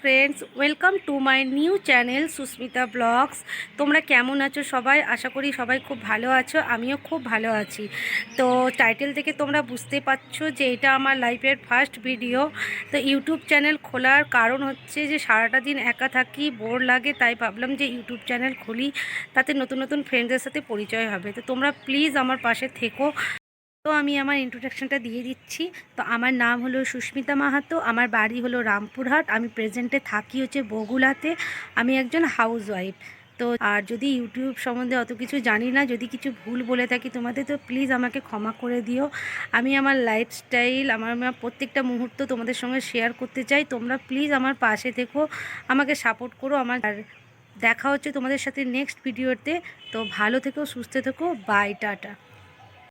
Friends, welcome to my new channel Susmita vlogs. তোমরা কেমন আছো সবাই? আশা করি সবাই খুব ভালো আছো, আমিও খুব ভালো আছি। তো টাইটেল থেকে তোমরা বুঝতে পারছ যে এটা আমার লাইফের ফার্স্ট ভিডিও। তো ইউটিউব চ্যানেল খোলার কারণ হচ্ছে যে সারাটা দিন একা থাকি, বোর লাগে, তাই ভাবলাম যে ইউটিউব চ্যানেল খুলি, তাতে নতুন নতুন ফ্রেন্ডদের সাথে পরিচয় হবে। তো তোমরা প্লিজ আমার পাশে থেকো। তো আমি আমার ইন্ট্রোডাকশনটা দিয়ে দিচ্ছি। তো আমার নাম হলো সুস্মিতা মাহাতো, আমার বাড়ি হলো রামপুরহাট। আমি প্রেজেন্টে থাকি হচ্ছে বগুলাতে আমি একজন হাউস ওয়াইফ তো আর যদি ইউটিউব সম্বন্ধে অত কিছু জানি না, যদি কিছু ভুল বলে থাকি তোমাদের, তো প্লিজ আমাকে ক্ষমা করে দিও। আমি আমার লাইফস্টাইল আমার আমার প্রত্যেকটা মুহূর্ত তোমাদের সঙ্গে শেয়ার করতে চাই। তোমরা প্লিজ আমার পাশে থেকো। আমাকে সাপোর্ট করো আমার। আর দেখা হচ্ছে তোমাদের সাথে নেক্সট ভিডিওতে তো। ভালো থেকো, সুস্থ থেকো। Bye tata.